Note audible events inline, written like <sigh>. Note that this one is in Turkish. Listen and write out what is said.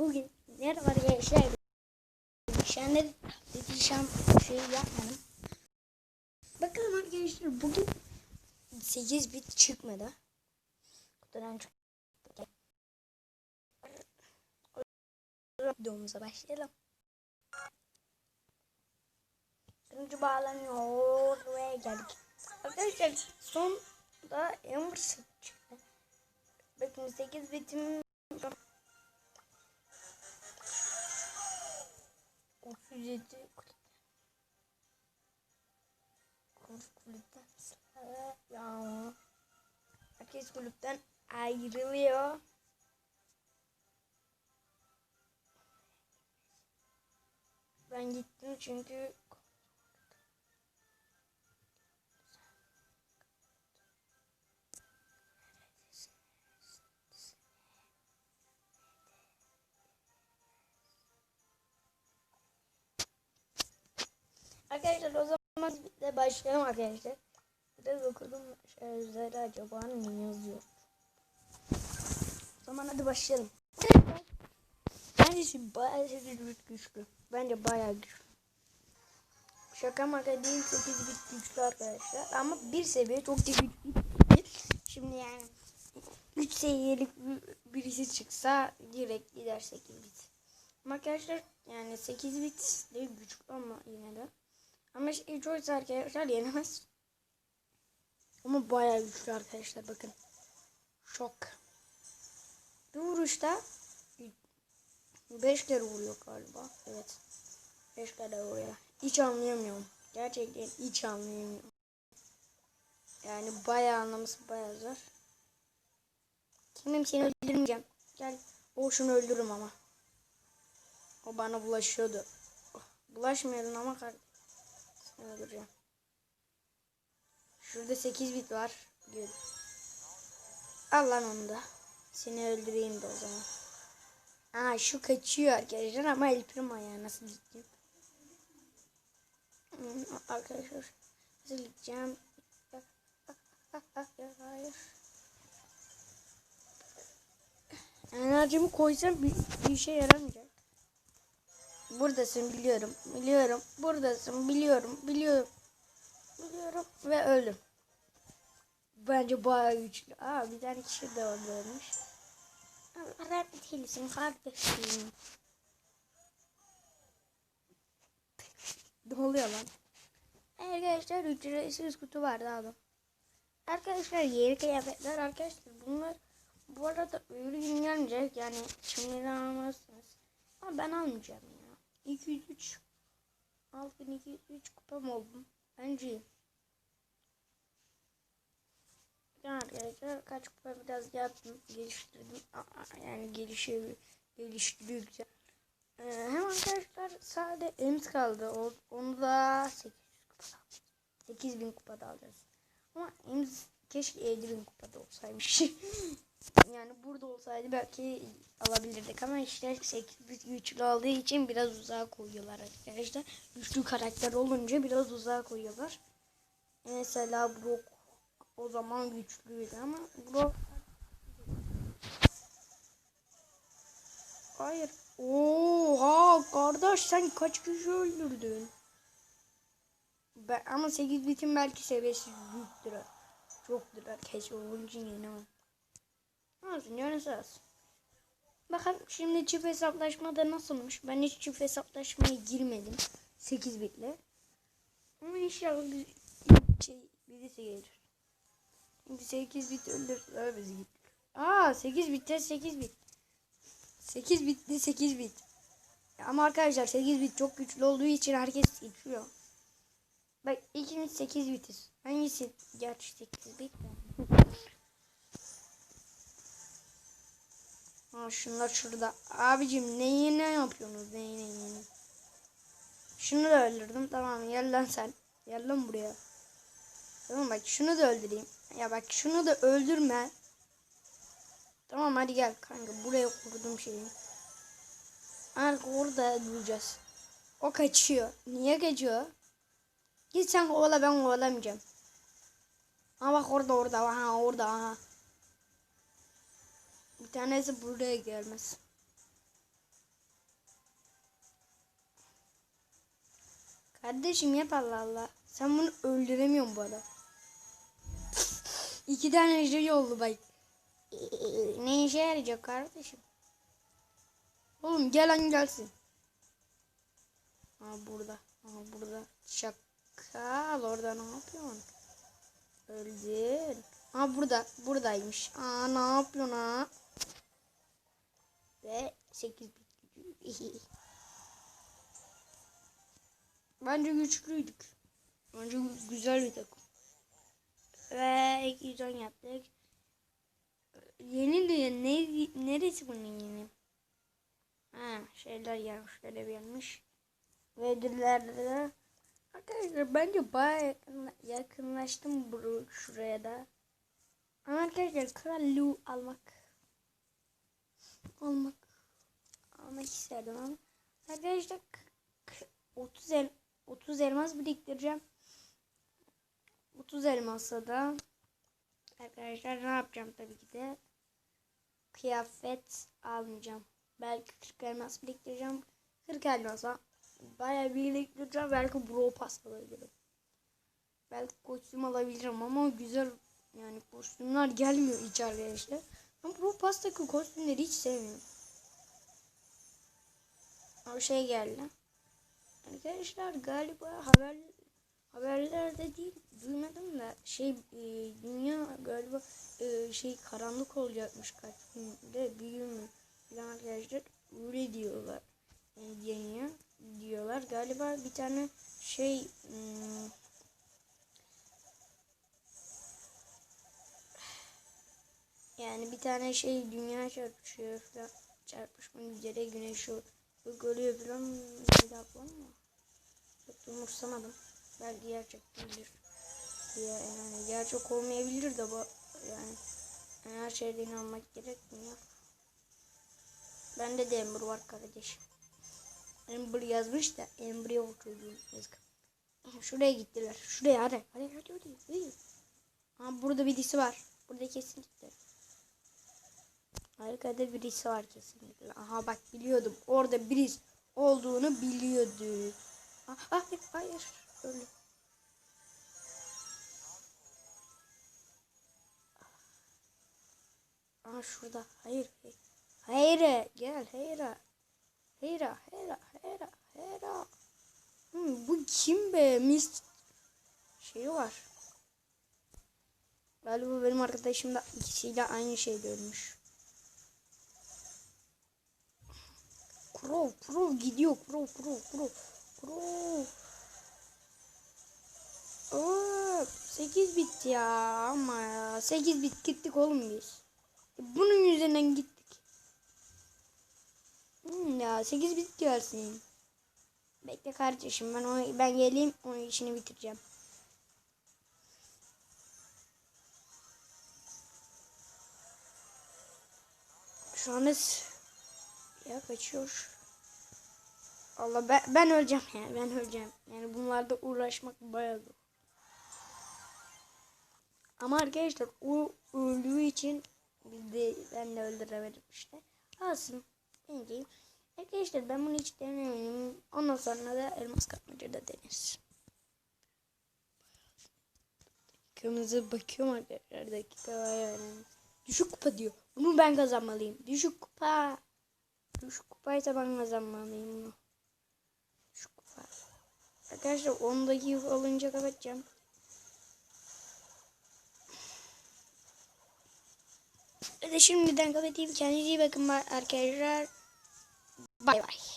bugün var gençler? Şenleri yetişen şey yapmadım. Bakalım arkadaşlar bugün 8 bit çıkmadı. Kutudan çok videomuza başlayalım. Üçüncü bağlanıyor ve geldik. Arkadaşlar son da Ember çıktı. Bakın 8 bitim 37 kulüpten ya herkes kulüpten ayrılıyor. Ben gittim çünkü Arkadaşlar o zaman de başlayalım arkadaşlar. Biraz okudum sözleri acaba ne yazıyor. O zaman hadi başlayalım. Bence şimdi bayağı güçlü. Bence bayağı güçlü. Şaka maka değil 8 bit güçlü arkadaşlar. Ama bir seviye çok da güçlü. Şimdi yani 3 seviyelik birisi çıksa direkt gider 8 bit. Ama arkadaşlar yani 8 bit de güçlü ama yine de. Ama şey çok arkadaşlar yenemez. Ama bayağı güçlü arkadaşlar bakın. Şok. Bir vuruşta 5 kere vuruyor galiba. Evet. 5 kere vuruyor. Hiç anlayamıyorum. Gerçekten hiç anlayamıyorum. Yani bayağı anlaması bayağı zor. Kimim seni öldürmeyeceğim. Gel. O şunu öldürürüm ama. O bana bulaşıyordu. Bulaşmıyordun ama kardeşim. Öldüreceğim. Şurada 8 bit var. Gel. Al lan onu da. Seni öldüreyim de o zaman. Aa şu kaçıyor arkadaşlar ama El Primo nasıl gideceğim? Hmm, arkadaşlar nasıl gideceğim? Hayır. Enerjimi koysam bir, bir işe yaramayacak. Buradasın biliyorum. Biliyorum. Buradasın biliyorum. Biliyorum. Biliyorum ve öldüm. Bence bayağı güçlü. Aa bir tane kişi de orada ölmüş. Allah değilsin kardeşim. ne oluyor lan? Arkadaşlar ücretsiz kutu vardı adam. Arkadaşlar yeni kıyafetler arkadaşlar bunlar bu arada öyle gün gelmeyecek yani şimdi almazsınız. Ama ben almayacağım ya. 203 6203 kupam oldum. Bence Arkadaşlar kaç kupa biraz yaptım, geliştirdim. Yani gelişiyor, geliştiriyor güzel. Ee, hem arkadaşlar sade ems kaldı. Onu da 800 kupada 8000 kupada alacağız. Ama ems keşke 7000 kupada olsaymış. <laughs> yani burada olsaydı belki alabilirdik ama işte 8 güçlü olduğu için biraz uzağa koyuyorlar arkadaşlar. Güçlü karakter olunca biraz uzağa koyuyorlar. Mesela Brock o zaman güçlüydü ama Brock Hayır. Oha kardeş sen kaç kişi öldürdün? Ben, ama 8 bitin belki seviyesi büyüktür. Çoktur herkes için yenemem. Olsun yanısı az. Bakalım şimdi çift hesaplaşmada nasılmış? Ben hiç çift hesaplaşmaya girmedim. 8 bitle. Ama inşallah bir şey birisi gelir. Şimdi 8 bit öldürdüler bizi gitti. Aa 8 bitte 8 bit. 8 bitli 8 bit. Ama arkadaşlar 8 bit çok güçlü olduğu için herkes geçiyor. Bak ikimiz 8 bitiz. Hangisi gerçi 8 bit? Ha şunlar şurada. Abicim neyi ne yapıyorsunuz? Neyi neyi neyi. Şunu da öldürdüm. Tamam gel lan sen. Gel lan buraya. Tamam bak şunu da öldüreyim. Ya bak şunu da öldürme. Tamam hadi gel kanka buraya kurdum şeyi. Artık orada duracağız. O kaçıyor. Niye kaçıyor? Git sen kovala ben kovalamayacağım. Ha bak orada orada ha orada ha. Bir tanesi buraya gelmez. Kardeşim yap Allah Allah. Sen bunu öldüremiyorsun bu arada. İki tane şey oldu bak. Ne işe yarayacak kardeşim? Oğlum gelen gelsin. Aha burada. Aha burada. Çak. Çakal orada ne yapıyorsun? Öldün. Aa burada. Buradaymış. Aa ne yapıyorsun ha? Ve 8 bit gücü. <laughs> Bence güçlüydük. Bence gü- güzel bir takım. Ve 210 yaptık. Yeni diyor. Ne, neresi bunun yeni? Ha şeyler gelmiş. Bir gelmiş. Ve ödüllerde de Arkadaşlar bence baya yakın, yakınlaştım bu şuraya da. Ama arkadaşlar kral Lu almak almak almak isterdim ama arkadaşlar k- k- 30 el 30 elmas biriktireceğim. 30 elmasla da arkadaşlar ne yapacağım tabii ki de kıyafet almayacağım. Belki 40 elmas biriktireceğim. 40 elmasa bayağı biriktireceğim. Belki bro pass alabilirim. Belki kostüm alabilirim ama güzel yani kostümler gelmiyor hiç arkadaşlar. Ben bro pass'taki kostümleri hiç sevmiyorum. O şey geldi. Arkadaşlar galiba haber haberlerde değil duymadım da şey e, dünya galiba e, şey karanlık olacakmış kaç günde bir gün falan arkadaşlar öyle diyorlar yani deniyor diyorlar galiba bir tane şey hmm, yani bir tane şey dünya çarpışıyor falan çarpışmak üzere güneş oluyor falan bir var mı? Çok umursamadım. Belki gerçek değildir. Ya, yani gerçek olmayabilir de bu yani her şeyden inanmak gerekmiyor. Bende de Ember var kardeşim. Ember yazmış da Ember yok çocuğum yazık. Şuraya gittiler. Şuraya hadi. Hadi hadi hadi. Ha, burada birisi var. Burada kesinlikle. Arkada birisi var kesinlikle. Aha bak biliyordum. Orada birisi olduğunu biliyordum. Ah, hayır hayır. Öyle. Aa şurada. Hayır. Hayır. Hayır. Gel. Hayır. Hayır. Hayır. Hayır. Hayır. Hmm, bu kim be? Mis şeyi var. Galiba benim arkadaşım da ikisiyle aynı şey görmüş. Crow, Crow gidiyor. Crow, Crow, Crow. Crow. Oo, 8 bit ya ama ya. 8 bit gittik oğlum biz. Bunun yüzünden gittik. Hmm, ya 8 bit gelsin. Bekle kardeşim ben o ben geleyim onun işini bitireceğim. Şu an ya kaçıyor. Allah ben, ben öleceğim ya ben öleceğim. Yani bunlarda uğraşmak bayağı. Ama arkadaşlar o öldüğü için biz de ben de öldüremedim işte. Alsın. Ben diyeyim. Arkadaşlar ben bunu hiç denemiyorum. Ondan sonra da elmas kapmaca da deneriz. Kırmızı bakıyorum arkadaşlar dakika var. Düşük kupa diyor. Bunu ben kazanmalıyım. Düşük kupa. Düşük kupaysa ben kazanmalıyım bunu. Düşük kupa. Arkadaşlar 10 dakika olunca kapatacağım. Hadi şimdiden kapatayım. Kendinize iyi bakın arkadaşlar. Bye bye.